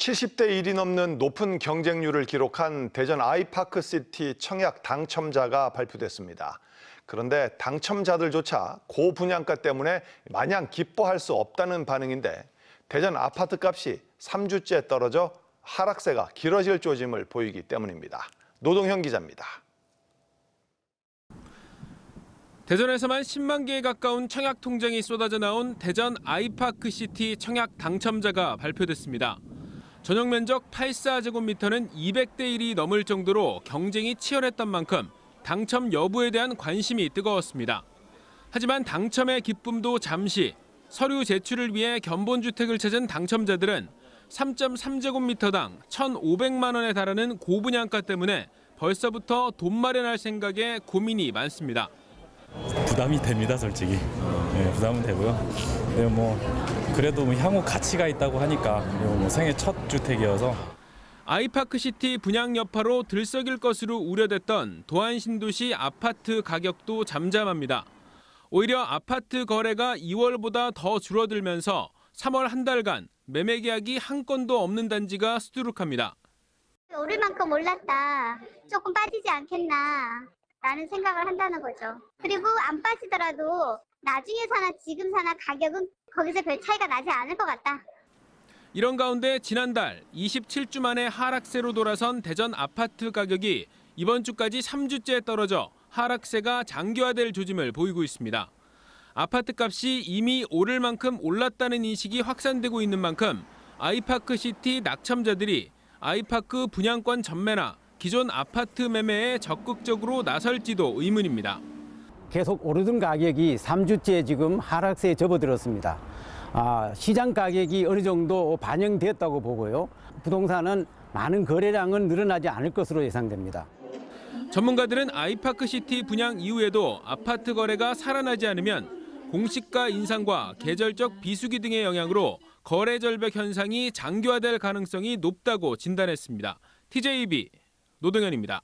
70대 1이 넘는 높은 경쟁률을 기록한 대전 아이파크시티 청약 당첨자가 발표됐습니다. 그런데 당첨자들조차 고분양가 때문에 마냥 기뻐할 수 없다는 반응인데 대전 아파트 값이 3주째 떨어져 하락세가 길어질 조짐을 보이기 때문입니다. 노동현 기자입니다. 대전에서만 10만 개에 가까운 청약 통장이 쏟아져 나온 대전 아이파크시티 청약 당첨자가 발표됐습니다. 전용 면적 84제곱미터는 200대 1이 넘을 정도로 경쟁이 치열했던 만큼 당첨 여부에 대한 관심이 뜨거웠습니다. 하지만 당첨의 기쁨도 잠시 서류 제출을 위해 견본주택을 찾은 당첨자들은 3.3제곱미터당 1,500만 원에 달하는 고분양가 때문에 벌써부터 돈 마련할 생각에 고민이 많습니다. 부담이 됩니다, 솔직히. 네, 부담은 되고요. 네, 뭐 그래도 뭐 향후 가치가 있다고 하니까 그리고 뭐 생애 첫 주택이어서 아이파크시티 분양 여파로 들썩일 것으로 우려됐던 도안 신도시 아파트 가격도 잠잠합니다. 오히려 아파트 거래가 2월보다 더 줄어들면서 3월 한 달간 매매 계약이 한 건도 없는 단지가 수두룩합니다. 오를 만큼 올랐다. 조금 빠지지 않겠나. 라는 생각을 한다는 거죠. 그리고 안 빠지더라도 나중에 사나 지금 사나 가격은 거기서 별 차이가 나지 않을 것 같다. 이런 가운데 지난달 27주 만에 하락세로 돌아선 대전 아파트 가격이 이번 주까지 3주째 떨어져 하락세가 장기화될 조짐을 보이고 있습니다. 아파트 값이 이미 오를 만큼 올랐다는 인식이 확산되고 있는 만큼 아이파크 시티 낙첨자들이 아이파크 분양권 전매나 기존 아파트 매매에 적극적으로 나설지도 의문입니다. 계속 오르던 가격이 3주째 지금 하락세에 접어들었습니다. 아, 시장 가격이 어느 정도 반영됐다고 보고요. 부동산은 많은 거래량은 늘어나지 않을 것으로 예상됩니다. 전문가들은 아이파크 시티 분양 이후에도 아파트 거래가 살아나지 않으면 공시가 인상과 계절적 비수기 등의 영향으로 거래 절벽 현상이 장기화될 가능성이 높다고 진단했습니다. TJB 노동현입니다.